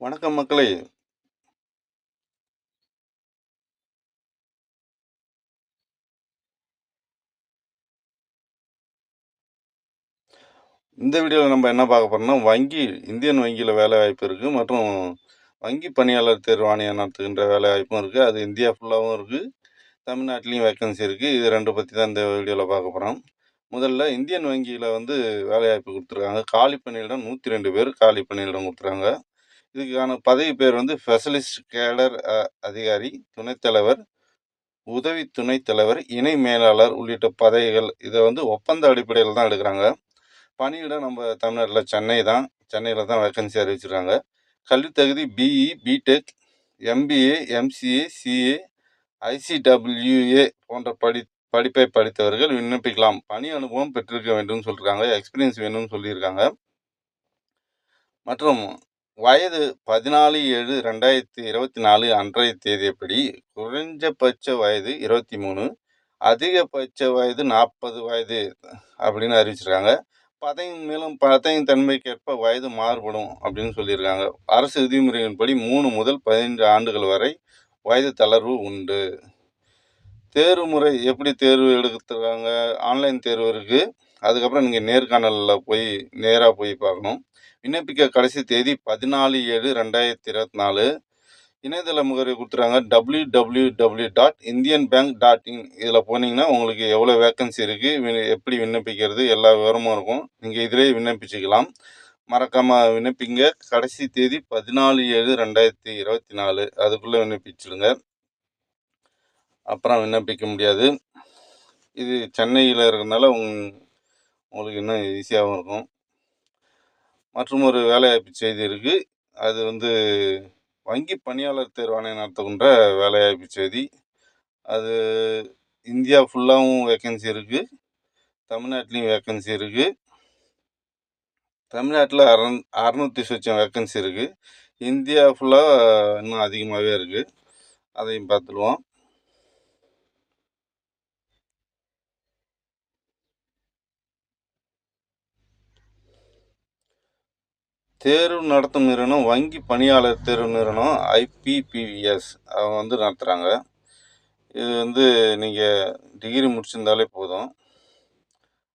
வணக்கம் மக்களே! இந்த வீடியோவில் நம்ம என்ன பார்க்க போகிறோம்னா வங்கி இந்தியன் வங்கியில் வேலைவாய்ப்பு இருக்குது மற்றும் வங்கி பணியாளர் தேர்வு நடத்துகின்ற வேலைவாய்ப்பும் இருக்குது அது இந்தியா ஃபுல்லாகவும் இருக்குது தமிழ்நாட்டிலையும் வேக்கன்சி இருக்குது இது ரெண்டு பற்றி தான் இந்த வீடியோவில் பார்க்க போகிறோம் முதல்ல இந்தியன் வங்கியில் வந்து வேலைவாய்ப்பு கொடுத்துருக்காங்க. காலி பணியிடம் 102 பேர் காலி பணியிடம் கொடுத்துருக்காங்க. இதுக்கான பதவி பேர் வந்து ஸ்பெஷலிஸ்ட் கேடர் அ அதிகாரி, துணைத்தலைவர் உதவி துணைத் தலைவர், இணை மேலாளர் உள்ளிட்ட பதவிகள். இதை வந்து ஒப்பந்த அடிப்படையில் தான் எடுக்கிறாங்க பணியிடம் நம்ம தமிழ்நாட்டில் சென்னை தான். சென்னையில் தான் வேக்கன்சி அறிவிச்சிருக்காங்க. கல்வித் தகுதி BE, BTech, MBA, MCA, CA, ICWA போன்ற படி படிப்பை படித்தவர்கள் விண்ணப்பிக்கலாம். பணி அனுபவம் பெற்றிருக்க வேண்டும் சொல்லியிருக்காங்க எக்ஸ்பீரியன்ஸ் வேணும்னு சொல்லியிருக்காங்க. மற்றும் வயது 14/7/2024 அன்றைய தேதியப்படி குறைஞ்சபட்ச வயது 23, அதிகபட்ச வயது 40 வயது அப்படின்னு அறிவிச்சிருக்காங்க. பதவியின் மேலும் பதவியின் தன்மைக்கேற்ப வயது மாறுபடும் அப்படின்னு சொல்லியிருக்காங்க. அரசு விதிமுறையின்படி மூணு முதல் 15 ஆண்டுகள் வரை வயது தளர்வு உண்டு. தேர்வு முறை எப்படி தேர்வு எடுத்துருக்காங்க? ஆன்லைன் தேர்வு இருக்குது அதுக்கப்புறம் நீங்கள் நேர்காணலில் போய் நேராக போய் பார்க்கணும். விண்ணப்பிக்க கடைசி தேதி 14/7/2024. இணையதள முகவரி கொடுத்துறாங்க W W W dot Indian bank dot in இதில் போனீங்கன்னா, உங்களுக்கு எவ்வளோ வேக்கன்சி இருக்குது வி எப்படி விண்ணப்பிக்கிறது எல்லா விவரமும் இருக்கும். நீங்கள் இதிலேயே விண்ணப்பிச்சுக்கலாம். மறக்காமல் விண்ணப்பிங்க. கடைசி தேதி பதினாலு ஏழு ரெண்டாயிரத்தி இருபத்தி நாலு அதுக்குள்ளே விண்ணப்பிச்சிடுங்க அப்புறம் விண்ணப்பிக்க முடியாது. இது சென்னையில் இருக்கிறதுனால உங் உங்களுக்கு இன்னும் ஈஸியாகவும் இருக்கும். மற்றும் ஒரு வேலைவாய்ப்பு செய்தி இருக்குது அது வந்து வங்கி பணியாளர் தேர்வாணையம் நடத்துகின்ற வேலைவாய்ப்பு செய்தி. அது இந்தியா ஃபுல்லாகவும் வேக்கன்சி இருக்குது தமிழ்நாட்டிலையும் வேக்கன்சி இருக்குது தமிழ்நாட்டில் அறந் 600 சொச்சம் வேக்கன்சி இருக்குது இந்தியா ஃபுல்லாக இன்னும் அதிகமாகவே இருக்குது அதையும் பார்த்துருவோம். தேர்வு நடத்தும் நிறுவனம் வங்கி பணியாளர் தேர்வு நிறுவனம் ஐபிபிவிஎஸ் அவங்க வந்து நடத்துகிறாங்க இது வந்து நீங்கள் டிகிரி முடிச்சிருந்தாலே போதும்.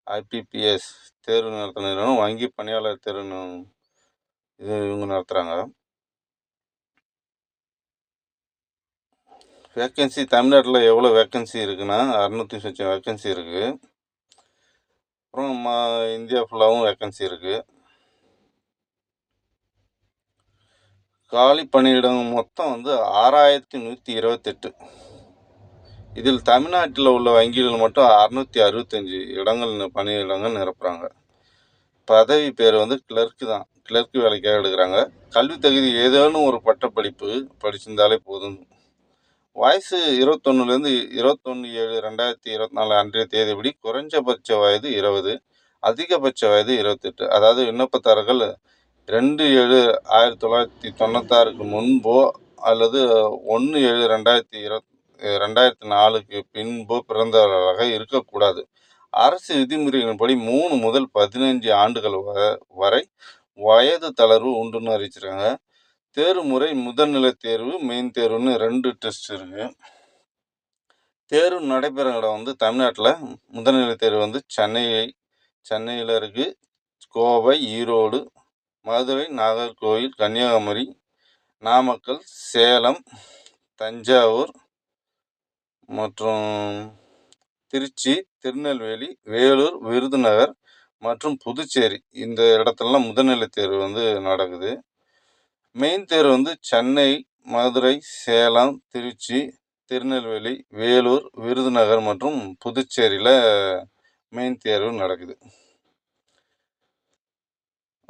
ஐபிபிஎஸ் தேர்வு நடத்தும் நிறுவனம் வங்கி பணியாளர் தேர்வு நிறுவனம். இது இவங்க நடத்துகிறாங்க வேக்கன்சி தமிழ்நாட்டில் எவ்வளோ வேக்கன்சி இருக்குன்னா, 600 சொச்சம் வேக்கன்சி இருக்குது அப்புறம் ம இந்தியா ஃபுல்லாகவும் வேக்கன்சி இருக்குது காலி பணியிடம் மொத்தம் வந்து 6128. இதில் தமிழ்நாட்டில் உள்ள வங்கிகள் மட்டும் 665 இடங்கள் பணியிடங்கள் நிரப்புகிறாங்க பதவி பேர் வந்து கிளர்க்கு தான். கிளர்க்கு வேலைக்காக எடுக்கிறாங்க கல்வி தகுதி ஏதேனும் ஒரு பட்டப்படிப்பு படிச்சிருந்தாலே போதும். வயசு 21லேருந்து 21/7/2024 அன்றைய தேதிப்படி குறைஞ்சபட்ச வயது 20, அதிகபட்ச வயது 28. அதாவது விண்ணப்பதாரர்கள் 2/7/1996க்கு முன்போ அல்லது 1/7/2024க்கு பின்போ பிறந்தவர்களாக இருக்கக்கூடாது. அரசு விதிமுறைகளின்படி மூணு முதல் 15 ஆண்டுகள் வ வரை வயது தளர்வு உண்டுன்னு அறிவிச்சிருக்காங்க. தேர்வு முறை முதல்நிலை தேர்வு, மெயின் தேர்வுன்னு ரெண்டு டெஸ்ட் இருக்கு. தேர்வு நடைபெறும் இடம் வந்து தமிழ்நாட்டில் முதல்நிலை தேர்வு வந்து சென்னை சென்னையில் இருக்குது கோவை, ஈரோடு, மதுரை, நாகர்கோவில், கன்னியாகுமரி, நாமக்கல், சேலம், தஞ்சாவூர் மற்றும் திருச்சி, திருநெல்வேலி, வேலூர், விருதுநகர் மற்றும் புதுச்சேரி இந்த இடத்துலலாம் முதல்நிலை தேர்வு வந்து நடக்குது. மெயின் தேர்வு வந்து சென்னை, மதுரை, சேலம், திருச்சி, திருநெல்வேலி, வேலூர், விருதுநகர் மற்றும் புதுச்சேரியில் மெயின் தேர்வு நடக்குது.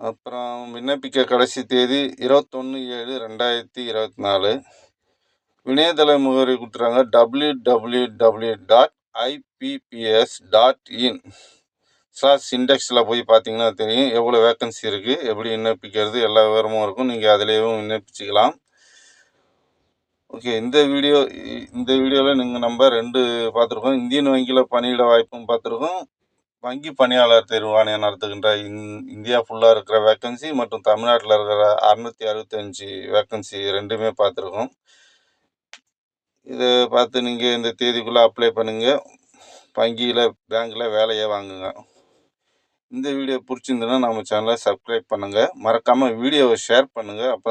அப்புறம் விண்ணப்பிக்க கடைசி தேதி 21/7/2024. இணையதள முகவரி கொடுத்துருக்காங்க W W W dot IBPS dot in slash இண்டெக்ஸில் போய் பார்த்தீங்கன்னா தெரியும். எவ்வளோ வேக்கன்சி இருக்குது எப்படி விண்ணப்பிக்கிறது எல்லா விவரமும் இருக்கும். நீங்கள் அதிலேயும் விண்ணப்பிச்சுக்கலாம். ஓகே. இந்த வீடியோ இந்த வீடியோவில் நீங்கள் நம்ம ரெண்டு பார்த்துருக்கோம். இந்தியன் வங்கியில் பணியிட வாய்ப்பும் பார்த்துருக்கோம். வங்கி பணியாளர் தேர்வு நடத்துகின்ற இந் இந்தியா ஃபுல்லாக இருக்கிற வேக்கன்சி மற்றும் தமிழ்நாட்டில் இருக்கிற அறுநூத்தி அறுபத்தஞ்சி வேக்கன்சி ரெண்டுமே பார்த்துருக்கோம். இதை பார்த்து நீங்கள் இந்த தேதிக்குள்ளே அப்ளை பண்ணுங்கள் வங்கியில் பேங்க்கில் வேலையை வாங்குங்க. இந்த வீடியோ பிடிச்சிருந்துன்னா நம்ம சேனலை சப்ஸ்கிரைப் பண்ணுங்கள் மறக்காமல் வீடியோவை ஷேர் பண்ணுங்கள் அப்போ